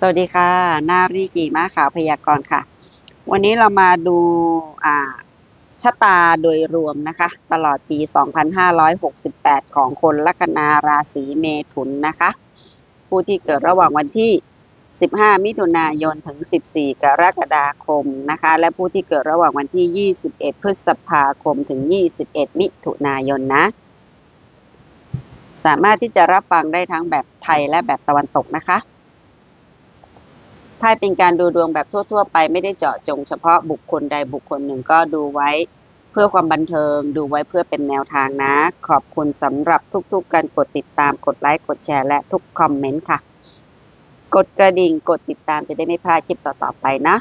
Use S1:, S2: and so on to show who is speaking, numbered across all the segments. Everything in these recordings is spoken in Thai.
S1: สวัสดีค่ะ นารีกีมาขาวพยากรณ์ค่ะ วันนี้เรามาดูอ่าชะตาโดยรวมนะคะ ตลอดปี 2568 ของคนลัคนาราศีเมถุนนะคะ ผู้ที่เกิดระหว่างวันที่ 15 มิถุนายนถึง 14 กรกฎาคมนะคะ และผู้ที่เกิดระหว่างวันที่ 21 พฤษภาคมถึง 21 มิถุนายนนะ สามารถที่จะรับฟังได้ทั้งแบบไทยและแบบตะวันตกนะคะ ไพ่เป็นการดูดวงแบบทั่ว ๆ ไปไม่ได้เจาะจงเฉพาะบุคคลใดบุคคลหนึ่งก็ดูไว้เพื่อความบันเทิงดูไว้เพื่อเป็นแนวทางนะ ขอบคุณสำหรับทุก ๆ การกดติดตามกดไลค์กดแชร์และทุกคอมเมนต์ค่ะ กดกระดิ่งกดติดตามจะได้ไม่พลาดคลิปต่อ ๆ ไปนะ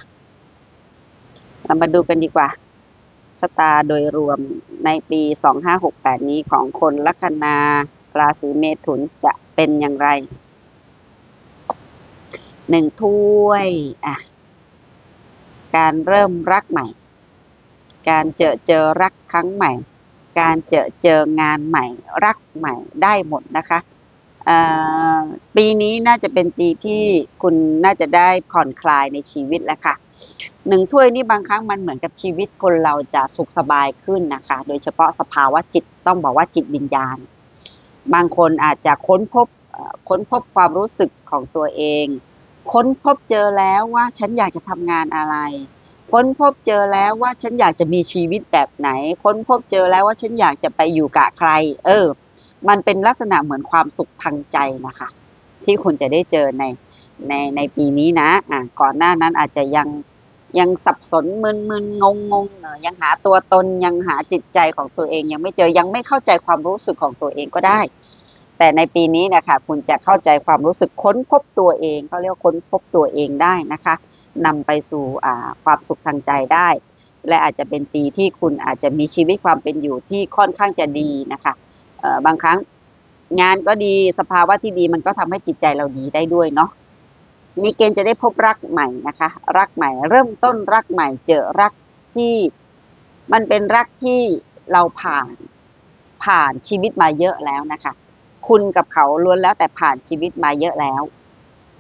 S1: เรามาดูกันดีกว่าชะตาโดยรวมในปี 2568 นี้ของคนลัคนาราศีเมถุนจะเป็นอย่างไร หนึ่งถ้วยอะการเริ่มรักใหม่ การเจอเจอรักครั้งใหม่ การเจอเจองานใหม่ รักใหม่ได้หมดนะคะปีนี้น่าจะเป็นปีที่คุณน่าจะได้ผ่อนคลายในชีวิตแล้วค่ะหนึ่งถ้วยนี่บางครั้งมันเหมือนกับชีวิตคนเราจะสุขสบายขึ้นนะคะ โดยเฉพาะสภาวะจิตต้องบอกว่าจิตวิญญาณ บางคนอาจจะค้นพบค้นพบความรู้สึกของตัวเอง ค้นพบเจอแล้วว่าฉันอยากจะทำงานอะไร ค้นพบเจอแล้วว่าฉันอยากจะมีชีวิตแบบไหน ค้นพบเจอแล้วว่าฉันอยากจะไปอยู่กับใคร เออ มันเป็นลักษณะเหมือนความสุขทางใจนะคะ ที่คุณจะได้เจอในในในปีนี้นะ อ่าก่อนหน้านั้นอาจจะยังยังสับสนมึนมึนงงงงเออยังหาตัวตนยังหาจิตใจของตัวเอง ยังไม่เจอยังไม่เข้าใจความรู้สึกของตัวเองก็ได้ แต่ในปีนี้นะคะคุณจะเข้าใจความรู้สึกค้นพบตัวเองเขาเรียกค้นพบตัวเองได้นะคะนำไปสู่ความสุขทางใจได้ และอาจจะเป็นปีที่คุณอาจจะมีชีวิตความเป็นอยู่ที่ค่อนข้างจะดีนะคะบางครั้งงานก็ดีสภาวะที่ดีมันก็ทำให้จิตใจเราดีได้ด้วยเนาะมีเกณฑ์จะได้พบรักใหม่นะคะ รักใหม่ เริ่มต้นรักใหม่ เจอรักที่มันเป็นรักที่เราผ่านผ่านชีวิตมาเยอะแล้วนะคะ คุณกับเขาล้วนแล้วแต่ผ่านชีวิตมาเยอะแล้ว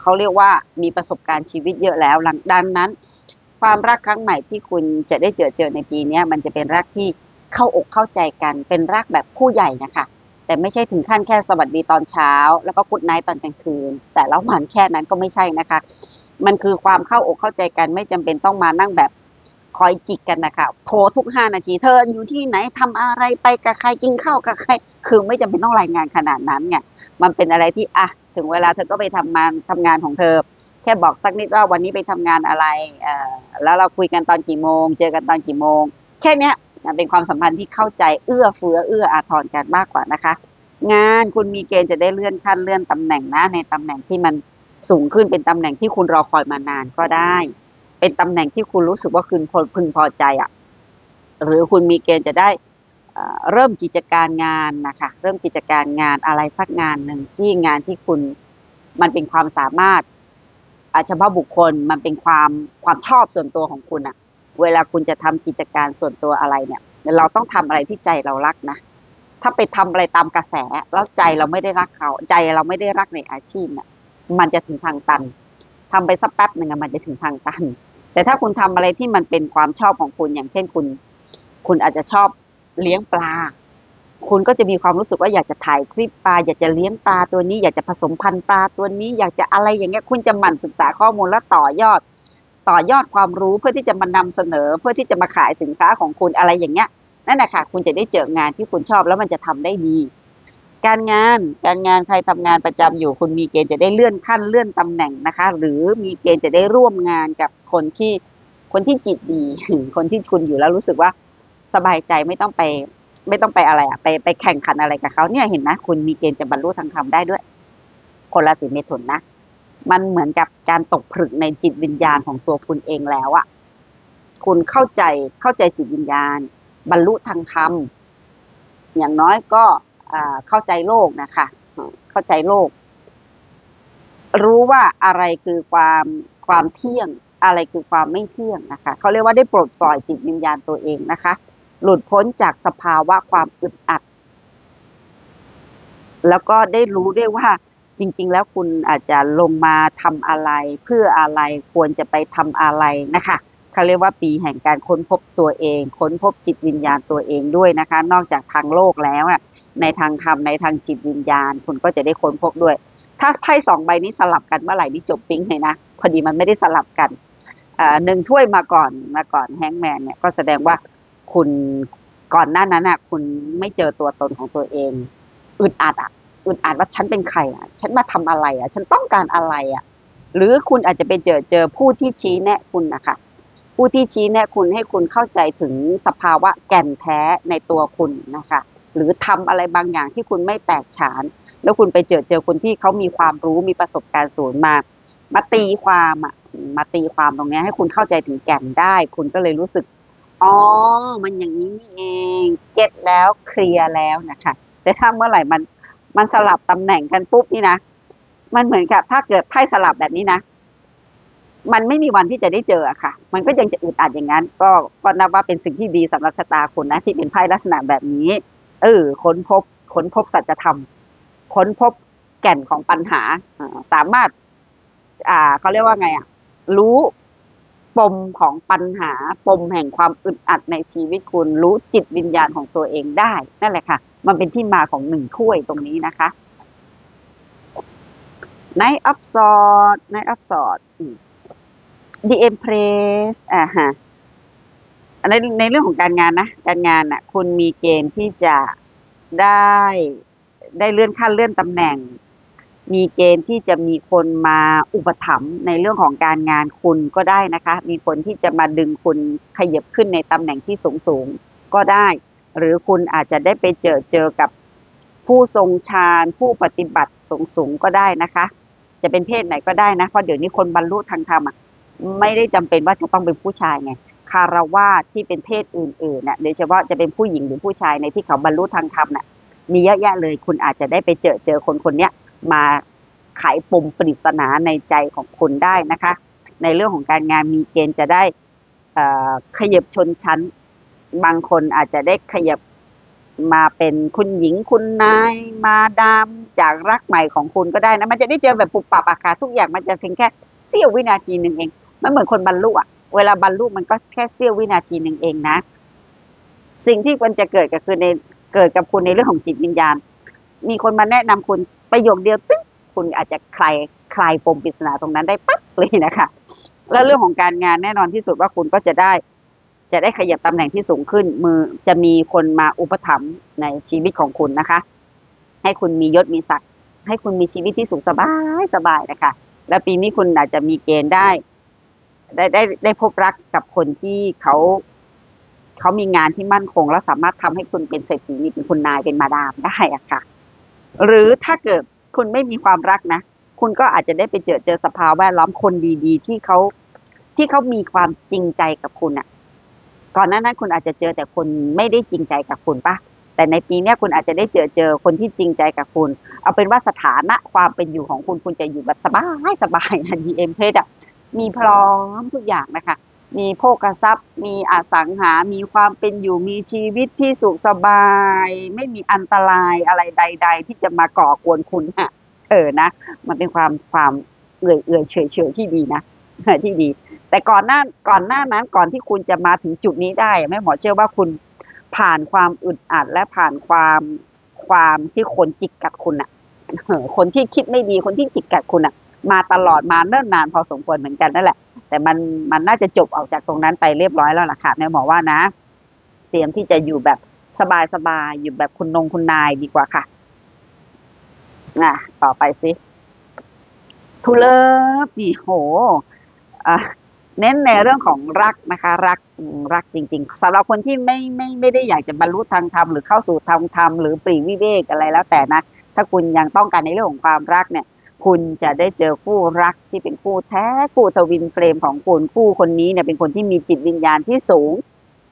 S1: เขาเรียกว่ามีประสบการณ์ชีวิตเยอะแล้วหลังดังนั้น ความรักครั้งใหม่ที่คุณจะได้เจอเจอในปีนี้มันจะเป็นรักที่เข้าอกเข้าใจกัน เป็นรักแบบคู่ใหญ่นะคะ แต่ไม่ใช่ถึงขั้นแค่สวัสดีตอนเช้า แล้วก็กุดไนท์ตอนกลางคืน แต่แล้วมันแค่นั้นก็ไม่ใช่นะคะ มันคือความเข้าอกเข้าใจกันไม่จำเป็นต้องมานั่งแบบ คอยจิกกันนะคะโทรทุกห้านาที เธออยู่ที่ไหนทำอะไรไปกับใครกินข้าวกับใคร คือไม่จำเป็นต้องรายงานขนาดนั้นไงมันเป็นอะไรที่อะถึงเวลาเธอก็ไปทำงานทำงานของเธอ แค่บอกสักนิดว่าวันนี้ไปทำงานอะไรเออแล้วเราคุยกันตอนกี่โมง เจอกันตอนกี่โมง แค่เนี้ยเป็นความสัมพันธ์ที่เข้าใจเอื้อเฟื้อเอื้ออาทรกันมากกว่านะคะ งานคุณมีเกณฑ์จะได้เลื่อนขั้นเลื่อนตำแหน่งนะในตำแหน่งที่มันสูงขึ้นเป็นตำแหน่งที่คุณรอคอยมานานก็ได้ เป็นตำแหน่งที่คุณรู้สึกว่าคุณพึงพอใจอะหรือคุณมีเกณฑ์จะได้เอ่อเริ่มกิจการงานนะคะเริ่มกิจการงานอะไรสักงานหนึ่งที่งานที่คุณมันเป็นความสามารถอาเฉพาะบุคคลมันเป็นความความชอบส่วนตัวของคุณอะเวลาคุณจะทำกิจการส่วนตัวอะไรเนี่ย เราต้องทำอะไรที่ใจเรารักนะถ้าไปทำอะไรตามกระแสแล้วใจเราไม่ได้รักเขา ใจเราไม่ได้รักในอาชีพเนี่ยมันจะถึงทางตันทำไปสักแป๊บหนึ่งอะมันจะถึงทางตัน แต่ถ้าคุณทำอะไรที่มันเป็นความชอบของคุณอย่างเช่นคุณ คุณอาจจะชอบเลี้ยงปลา คุณก็จะมีความรู้สึกว่าอยากจะถ่ายคลิปปลา อยากจะเลี้ยงปลาตัวนี้ อยากจะผสมพันธุ์ปลาตัวนี้ อยากจะอะไรอย่างเงี้ย คุณจะหมั่นศึกษาข้อมูลและต่อยอด ต่อยอดความรู้เพื่อที่จะมานำเสนอ เพื่อที่จะมาขายสินค้าของคุณอะไรอย่างเงี้ยนั่นแหละค่ะคุณจะได้เจองานที่คุณชอบแล้วมันจะทำได้ดี การงานการงานใครทำงานประจำอยู่ คุณมีเกณฑ์จะได้เลื่อนขั้นเลื่อนตำแหน่งนะคะ หรือมีเกณฑ์จะได้ร่วมงานกับคนที่คนที่จิตดี คนที่คุณอยู่แล้วรู้สึกว่าสบายใจไม่ต้องไป ไม่ต้องไปอะไรอะไปไปแข่งขันอะไรกับเขาเนี่ยเห็นไหมคุณมีเกณฑ์จะบรรลุทางธรรมได้ด้วย คนราศีเมถุนนะมันเหมือนกับการตกผลึกในจิตวิญญาณของตัวคุณเองแล้วอะคุณเข้าใจเข้าใจจิตวิญญาณ บรรลุทางธรรมอย่างน้อยก็ เข้าใจโลกนะคะเข้าใจโลก รู้ว่าอะไรคือความความเที่ยง อะไรคือความไม่เที่ยงนะคะเขาเรียกว่าได้ปลดปล่อยจิตวิญญาณตัวเองนะคะ หลุดพ้นจากสภาวะความอึดอัด แล้วก็ได้รู้ด้วยว่าจริง ๆ แล้วคุณอาจจะลงมาทำอะไร เพื่ออะไรควรจะไปทำอะไรนะคะเขาเรียกว่าปีแห่งการค้นพบตัวเอง ค้นพบจิตวิญญาณตัวเองด้วยนะคะ นอกจากทางโลกแล้วอะ ในทางธรรมในทางจิตวิญญาณ คุณก็จะได้ค้นพบด้วย ถ้าไพ่สองใบนี้สลับกันเมื่อไหร่นี่จบปิ๊งเลยนะพอดีมันไม่ได้สลับกันหนึ่งถ้วยมาก่อนมาก่อนแฮงแมนเนี่ยก็แสดงว่าคุณก่อนหน้านั้นอะ คุณไม่เจอตัวตนของตัวเองอึดอัดอะอึดอัดว่าฉันเป็นใครอะ ฉันมาทำอะไรอะ ฉันต้องการอะไรอะ หรือคุณอาจจะไปเจอเจอผู้ที่ชี้แนะคุณนะคะผู้ที่ชี้แนะคุณให้คุณเข้าใจถึงสภาวะแก่นแท้ในตัวคุณนะคะ หรือทำอะไรบางอย่างที่คุณไม่แตกฉาน แล้วคุณไปเจอเจอคนที่เขามีความรู้มีประสบการณ์สูงมา มาตีความอะมาตีความตรงนี้ให้คุณเข้าใจถึงแก่นได้ คุณก็เลยรู้สึกอ๋อ มันอย่างนี้นี่เองเก็ตแล้วเคลียร์แล้วนะคะ แต่ถ้าเมื่อไหร่มันมันสลับตำแหน่งกันปุ๊บนี่นะ มันเหมือนกับถ้าเกิดไพ่สลับแบบนี้นะ มันไม่มีวันที่จะได้เจออะค่ะ มันก็ยังจะอึดอัดอย่างนั้น ก็ก็นับว่าเป็นสิ่งที่ดีสำหรับชะตาคุณนะที่เป็นไพ่ลักษณะแบบนี้ เออค้นพบค้นพบสัจธรรม ค้นพบแก่นของปัญหาสามารถ อ่าเขาเรียกว่าไงอะ รู้ปมของปัญหาปมแห่งความอึดอัดในชีวิตคุณรู้จิตวิญญาณของตัวเองได้ นั่นแหละค่ะ มันเป็นที่มาของหนึ่งถ้วยตรงนี้นะคะในอัพซอดในอัพซอด The Empress อ่าฮะ ในในเรื่องของการงานนะ การงานน่ะ คุณมีเกณฑ์ที่จะได้ได้เลื่อนขั้นเลื่อนตำแหน่ง มีเกณฑ์ที่จะมีคนมาอุปถัมภ์ในเรื่องของการงานคุณก็ได้นะคะ มีคนที่จะมาดึงคุณขยับขึ้นในตำแหน่งที่สูงสูงก็ได้ หรือคุณอาจจะได้ไปเจอเจอกับผู้ทรงฌานผู้ปฏิบัติสูงสูงก็ได้นะคะ จะเป็นเพศไหนก็ได้นะ เพราะเดี๋ยวนี้คนบรรลุทางธรรมอะไม่ได้จำเป็นว่าจะต้องเป็นผู้ชายไง คารวาสที่เป็นเพศอื่นๆน่ะโดยเฉพาะจะเป็นผู้หญิงหรือผู้ชายในที่เขาบรรลุทางธรรมน่ะมีเยอะแยะเลยคุณอาจจะได้ไปเจอเจอคนคนเนี้ยมาไขปมปริศนาในใจของคุณได้นะคะ ในเรื่องของการงานมีเกณฑ์จะได้ขยับชนชั้น บางคนอาจจะได้ขยับมาเป็นคุณหญิงคุณนายมาดามจากรักใหม่ของคุณก็ได้นะมันจะได้เจอแบบปุบปับอาคาทุกอย่างมันจะเพียงแค่เสี้ยววินาทีหนึ่งเองมันเหมือนคนบรรลุอะ เวลาบรรลุมันก็แค่เสี้ยววินาทีหนึ่งเองนะ สิ่งที่ควรจะเกิดก็คือในเกิดกับคุณในเรื่องของจิตวิญญาณ มีคนมาแนะนำคุณประโยคเดียวตึ๊งคุณอาจจะคลายคลายปมปริศนาตรงนั้นได้ปั๊บเลยนะคะ แล้วเรื่องของการงานแน่นอนที่สุดว่าคุณก็จะได้จะได้ขยับตำแหน่งที่สูงขึ้น มือจะมีคนมาอุปถัมภ์ในชีวิตของคุณนะคะ ให้คุณมียศมีศักดิ์ให้คุณมีชีวิตที่สุขสบายสบายนะคะ แล้วปีนี้คุณอาจจะมีเกณฑ์ได้ ได้ได้ได้พบรักกับคนที่เขาเขามีงานที่มั่นคง แล้วสามารถทำให้คุณเป็นเศรษฐีนี่เป็นคุณนายเป็นมาดามได้อะค่ะ หรือถ้าเกิดคุณไม่มีความรักนะ คุณก็อาจจะได้ไปเจอเจอสภาวะแวดล้อมคนดี ๆ ที่เขาที่เขามีความจริงใจกับคุณอะก่อนหน้านั้นคุณอาจจะเจอแต่คนไม่ได้จริงใจกับคุณปะแต่ในปีนี้คุณอาจจะได้เจอเจอคนที่จริงใจกับคุณ เอาเป็นว่าสถานะความเป็นอยู่ของคุณคุณจะอยู่แบบสบายสบายนะ DM เพชรอะ มีพร้อมทุกอย่างนะคะ มีโภคทรัพย์ มีอสังหา มีความเป็นอยู่มีชีวิตที่สุขสบาย ไม่มีอันตรายอะไรใด ๆ ที่จะมาก่อกวนคุณฮะเออนะ มันเป็นความความเอื่อยเอื่อยเฉยเฉยที่ดีนะที่ดี แต่ก่อนหน้าก่อนหน้านั้นก่อนที่คุณจะมาถึงจุดนี้ได้แม่หมอเชื่อว่าคุณผ่านความอึดอัดและผ่านความความที่คนจิกกัดคุณอะคนที่คิดไม่ดีคนที่จิกกัดคุณอะ มาตลอดมาเนิ่นนานพอสมควรเหมือนกันนั่นแหละ แต่มันมันน่าจะจบออกจากตรงนั้นไปเรียบร้อยแล้วล่ะค่ะแม่หมอว่านะ เตรียมที่จะอยู่แบบสบายสบายๆอยู่แบบคุณนงคุณนายดีกว่าค่ะอะต่อไปสิทูเลิฟนี่โหอะเน้นในเรื่องของรักนะคะ รักรักจริง ๆสำหรับคนที่ไม่ไม่ไม่ได้อยากจะบรรลุทางธรรมหรือเข้าสู่ทางธรรมหรือปรีวิเวกอะไรแล้วแต่นะ ถ้าคุณยังต้องการในเรื่องของความรักเนี่ย คุณจะได้เจอคู่รักที่เป็นคู่แท้คู่ทวินเฟรมของคุณคู่คนนี้เนี่ยเป็นคนที่มีจิตวิญญาณที่สูง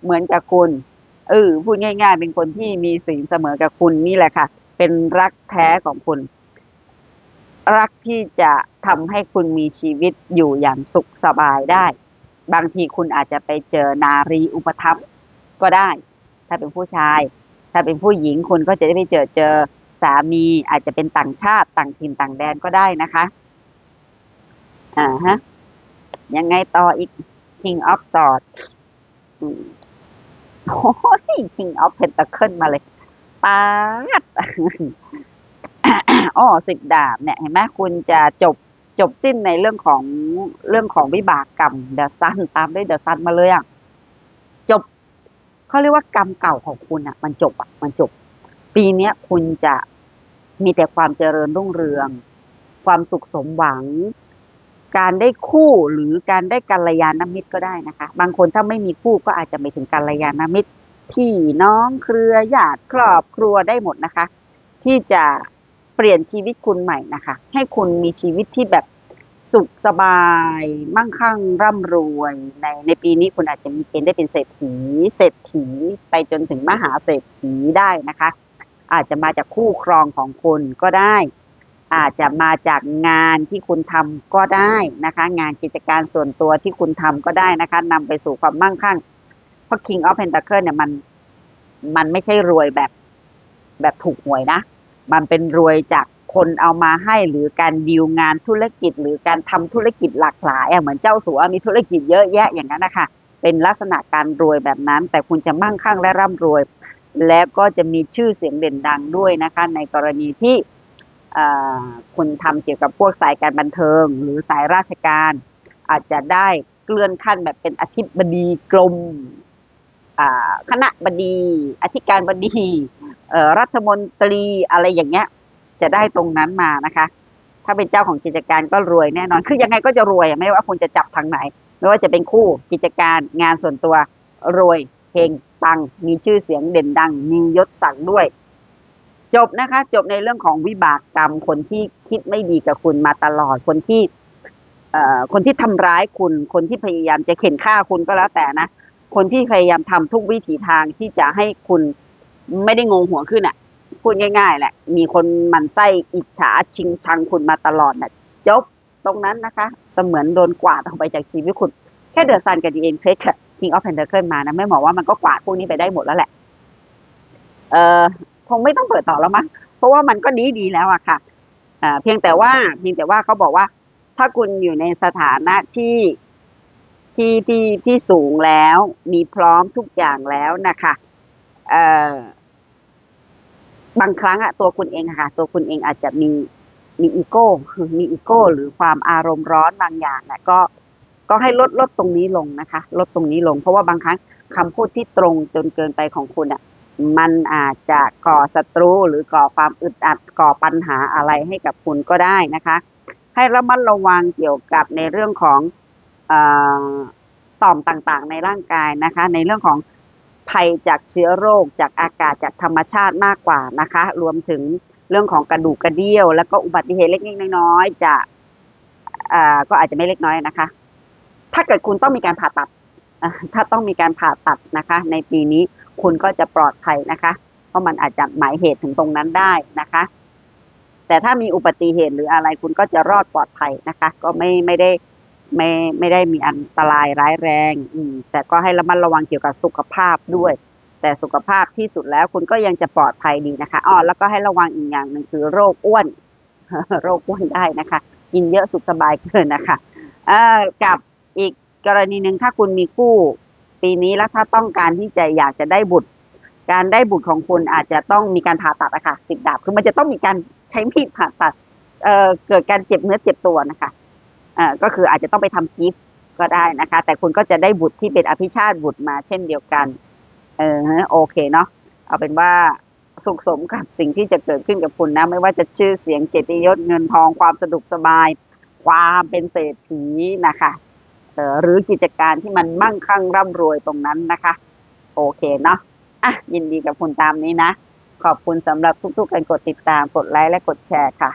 S1: เหมือนกับคุณเออพูดง่าย ๆ เป็นคนที่มีสิ่งเสมอกับคุณนี่แหละค่ะ เป็นรักแท้ของคุณ รักที่จะทำให้คุณมีชีวิตอยู่อย่างสุขสบายได้ บางทีคุณอาจจะไปเจอนารีอุปถัมภ์ก็ได้ ถ้าเป็นผู้ชาย ถ้าเป็นผู้หญิงคุณก็จะได้ไปเจอเจอ สามีอาจจะเป็นต่างชาติต่างถิ่นต่างแดนก็ได้นะคะ อ่าฮะ ยังไงต่ออีก King of Swords อืมโอ้ย King of Pentacle มาเลยปาดอ๋อสิบดาบเนี่ยเห็นไหมคุณจะจบจบสิ้นในเรื่องของเรื่องของวิบากกรรมเดอะซันตามด้วยเดอะซันมาเลยอะจบเขาเรียกว่ากรรมเก่าของคุณอะ มันจบอะ มันจบ ปีนี้คุณจะมีแต่ความเจริญรุ่งเรือง ความสุขสมหวัง การได้คู่หรือการได้กัลยาณมิตรก็ได้นะคะ บางคนถ้าไม่มีคู่ก็อาจจะไม่ถึงกัลยาณมิตร พี่น้องเครือญาติครอบครัวได้หมดนะคะ ที่จะเปลี่ยนชีวิตคุณใหม่นะคะ ให้คุณมีชีวิตที่แบบสุขสบาย มั่งคั่งร่ำรวย ในในปีนี้คุณอาจจะมีเกณฑ์ได้เป็นเศรษฐี เศรษฐีไปจนถึงมหาเศรษฐีได้นะคะ อาจจะมาจากคู่ครองของคุณก็ได้ อาจจะมาจากงานที่คุณทำก็ได้นะคะ งานกิจการส่วนตัวที่คุณทำก็ได้นะคะนำไปสู่ความมั่งคั่ง เพราะ King of Pentacle เนี่ยมันมันไม่ใช่รวยแบบแบบถูกหวยนะ มันเป็นรวยจากคนเอามาให้หรือการดีลงานธุรกิจ หรือการทำธุรกิจหลากหลายเหมือนเจ้าสัวมีธุรกิจเยอะแยะอย่างนั้นนะคะเป็นลักษณะการรวยแบบนั้น แต่คุณจะมั่งคั่งและร่ำรวย และก็จะมีชื่อเสียงเด่นดังด้วยนะคะ ในกรณีที่คุณทำเกี่ยวกับพวกสายการบันเทิง หรือสายราชการ อาจจะได้เลื่อนขั้นแบบเป็นอธิบดีกรมคณะบดี อธิการบดีรัฐมนตรีอะไรอย่างเงี้ย จะได้ตรงนั้นมานะคะ ถ้าเป็นเจ้าของกิจการก็รวยแน่นอน คือยังไงก็จะรวยไม่ว่าคุณจะจับทางไหน ไม่ว่าจะเป็นคู่กิจการงานส่วนตัวรวย เฮงปังมีชื่อเสียงเด่นดัง มียศศักดิ์ด้วย จบนะคะ จบในเรื่องของวิบากกรรม คนที่คิดไม่ดีกับคุณมาตลอดคนที่เอ่อคนที่ทำร้ายคุณ คนที่พยายามจะเข็นฆ่าคุณก็แล้วแต่นะ คนที่พยายามทำทุกวิถีทางที่จะให้คุณไม่ได้งงหัวขึ้นอะ พูดง่าย ๆ แหละ มีคนมันไส้อิจฉาชิงชังคุณมาตลอดน่ะ จบตรงนั้นนะคะ เสมือนโดนกวาดออกไปจากชีวิตคุณ แค่เดือะซันกับดีเอ็นเพลกับ King of Pentacle มานะแม่หมอว่ามันก็กวาดพวกนี้ไปได้หมดแล้วแหละ เอ่อคงไม่ต้องเปิดต่อแล้วมั้งเพราะว่ามันก็ดีดีแล้วอะค่ะเพียงแต่ว่าเพียงแต่ว่าเขาบอกว่า ถ้าคุณอยู่ในสถานะที่ที่ที่ที่สูงแล้ว มีพร้อมทุกอย่างแล้วนะคะเอ่อบางครั้งอะตัวคุณเองค่ะ ตัวคุณเองอาจจะมีมีอีโก้มีอีโก้ หรือความอารมณ์ร้อนบางอย่างนะก็ ก็ให้ลดลดตรงนี้ลงนะคะ ลดตรงนี้ลง เพราะว่าบางครั้งคำพูดที่ตรงจนเกินไปของคุณอะมันอาจจะก่อศัตรูหรือก่อความอึดอัดก่อปัญหาอะไรให้กับคุณก็ได้นะคะ ให้ระมัดระวังเกี่ยวกับในเรื่องของอต่อมต่างๆ ในร่างกายนะคะ ในเรื่องของภัยจากเชื้อโรค จากอากาศจากธรรมชาติมากกว่านะคะ รวมถึงเรื่องของกระดูกกระเดี่ยว แล้วก็อุบัติเหตุเล็กๆน้อยๆจะก็อาจจะไม่เล็กน้อยนะคะ ถ้าเกิดคุณต้องมีการผ่าตัด ถ้าต้องมีการผ่าตัดนะคะ ในปีนี้คุณก็จะปลอดภัยนะคะ เพราะมันอาจจะหมายเหตุถึงตรงนั้นได้นะคะ แต่ถ้ามีอุบัติเหตุหรืออะไรคุณก็จะรอดปลอดภัยนะคะ ก็ไม่ไม่ได้ไม่ไม่ได้มีอันตรายร้ายแรง อืม แต่ก็ให้ระมัดระวังเกี่ยวกับสุขภาพด้วย แต่สุขภาพที่สุดแล้วคุณก็ยังจะปลอดภัยดีนะคะอ๋อแล้วก็ให้ระวังอีกอย่างหนึ่งคือโรคอ้วน โรคอ้วนได้นะคะ กินเยอะสุขสบายเกินนะคะ เอ่อกับ อีกกรณีหนึ่งถ้าคุณมีคู่ปีนี้แล้วถ้าต้องการที่จะอยากจะได้บุตร การได้บุตรของคุณอาจจะต้องมีการผ่าตัดอะค่ะติดดาบคือมันจะต้องมีการใช้มีดผ่าตัดเอ่อเกิดการเจ็บเนื้อเจ็บตัวนะคะอ่อก็คืออาจจะต้องไปทำกิฟต์ก็ได้นะคะ แต่คุณก็จะได้บุตรที่เป็นอภิชาติบุตรมาเช่นเดียวกัน เออโอเคเนาะเอาเป็นว่าสุขสมกับสิ่งที่จะเกิดขึ้นกับคุณนะ ไม่ว่าจะชื่อเสียงเกียรติยศเงินทองความสะดวกสบาย ความเป็นเศรษฐีนะคะ หรือกิจการที่มันมั่งคั่งร่ำรวยตรงนั้นนะคะ โอเคเนาะอะยินดีกับคุณตามนี้นะ ขอบคุณสำหรับทุกๆการกดติดตามกดไลค์และกดแชร์ค่ะ